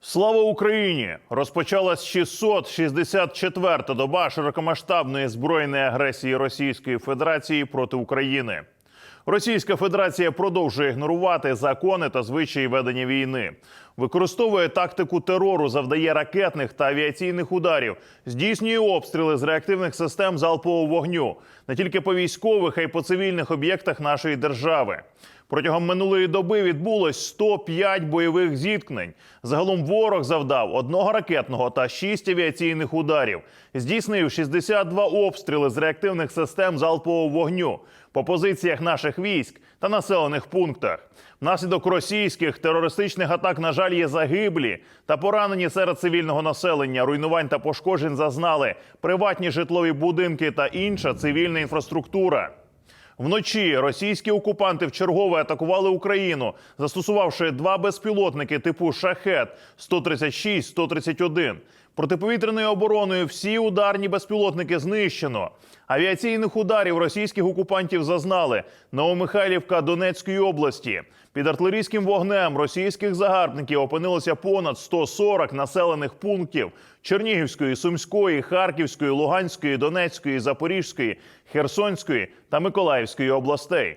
Слава Україні! Розпочалась 664-та доба широкомасштабної збройної агресії Російської Федерації проти України. Російська Федерація продовжує ігнорувати закони та звичаї ведення війни, використовує тактику терору, завдає ракетних та авіаційних ударів, здійснює обстріли з реактивних систем залпового вогню не тільки по військових, а й по цивільних об'єктах нашої держави. Протягом минулої доби відбулось 105 бойових зіткнень. Загалом ворог завдав одного ракетного та 6 авіаційних ударів. Здійснив 62 обстріли з реактивних систем залпового вогню по позиціях наших військ та населених пунктах. Внаслідок російських терористичних атак, на жаль, є загиблі та поранені серед цивільного населення. Руйнувань та пошкоджень зазнали приватні житлові будинки та інша цивільна інфраструктура. Вночі російські окупанти вчергове атакували Україну, застосувавши два безпілотники типу шахет 136-131. Протиповітряною обороною всі ударні безпілотники знищено. Авіаційних ударів російських окупантів зазнали Новомихайлівка Донецької області. Під артилерійським вогнем російських загарбників опинилося понад 140 населених пунктів Чернігівської, Сумської, Харківської, Луганської, Донецької, Запорізької, Херсонської та Миколаївської областей.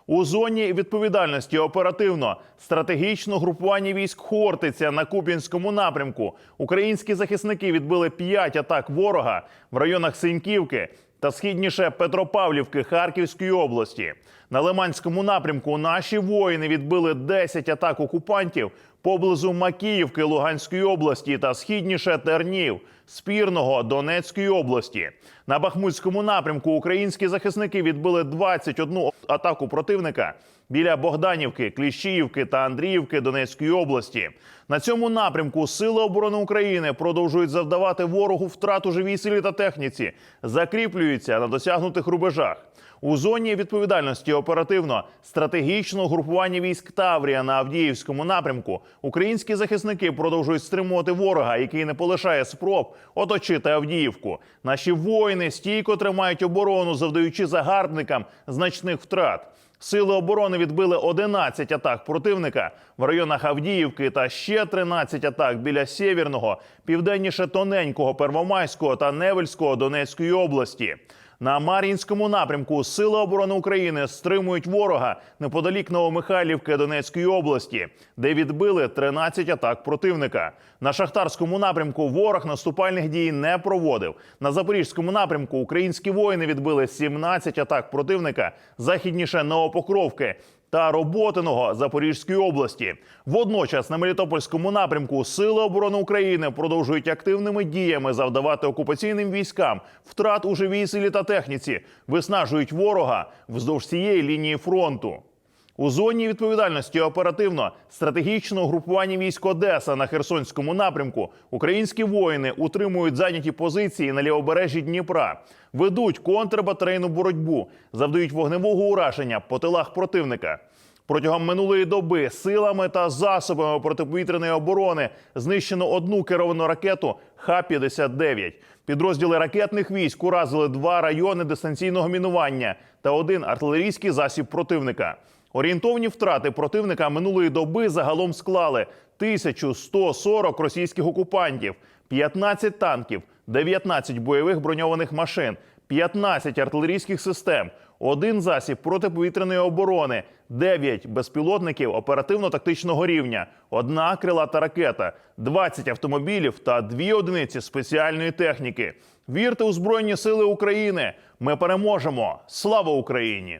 У зоні відповідальності оперативно стратегічно групування військ Хортиця на Куп'янському напрямку. Українські захисники відбили п'ять атак ворога в районах Синьківки та східніше Петропавлівки Харківської області. На Лиманському напрямку наші воїни відбили 10 атак окупантів поблизу Макіївки Луганської області та східніше Тернів, Спірного Донецької області. На Бахмутському напрямку українські захисники відбили 21 атаку противника біля Богданівки, Кліщіївки та Андріївки Донецької області. На цьому напрямку Сили оборони України продовжують завдавати ворогу втрат у живій силі та техніці, закріплюються на досягнутих рубежах. У зоні відповідальності оперативно стратегічного групування військ Таврія на Авдіївському напрямку українські захисники продовжують стримувати ворога, який не полишає спроб оточити Авдіївку. Наші воїни стійко тримають оборону, завдаючи загарбникам значних втрат. Сили оборони відбили 11 атак противника в районах Авдіївки та ще 13 атак біля Сєвєрного, південніше тоненького Первомайського та Невельського Донецької області. На Мар'їнському напрямку Сили оборони України стримують ворога неподалік Новомихайлівки Донецької області, де відбили 13 атак противника. На шахтарському напрямку ворог наступальних дій не проводив. На запорізькому напрямку українські воїни відбили 17 атак противника західніше Новопокровки та Роботиного Запорізької області. Водночас на Мелітопольському напрямку Сили оборони України продовжують активними діями завдавати окупаційним військам втрат у живій силі та техніці, виснажують ворога вздовж цієї лінії фронту. У зоні відповідальності оперативно стратегічного групування військ Одеса на Херсонському напрямку українські воїни утримують зайняті позиції на лівобережжі Дніпра, ведуть контрбатарейну боротьбу, завдають вогневого ураження по тилах противника. Протягом минулої доби силами та засобами протиповітряної оборони знищено одну керовану ракету Х-59. Підрозділи ракетних військ уразили два райони дистанційного мінування та один артилерійський засіб противника. Орієнтовні втрати противника минулої доби загалом склали 1140 російських окупантів, 15 танків, 19 бойових броньованих машин, 15 артилерійських систем, один засіб протиповітряної оборони, 9 безпілотників оперативно-тактичного рівня, одна крилата ракета, 20 автомобілів та 2 одиниці спеціальної техніки. Вірте у Збройні Сили України! Ми переможемо! Слава Україні!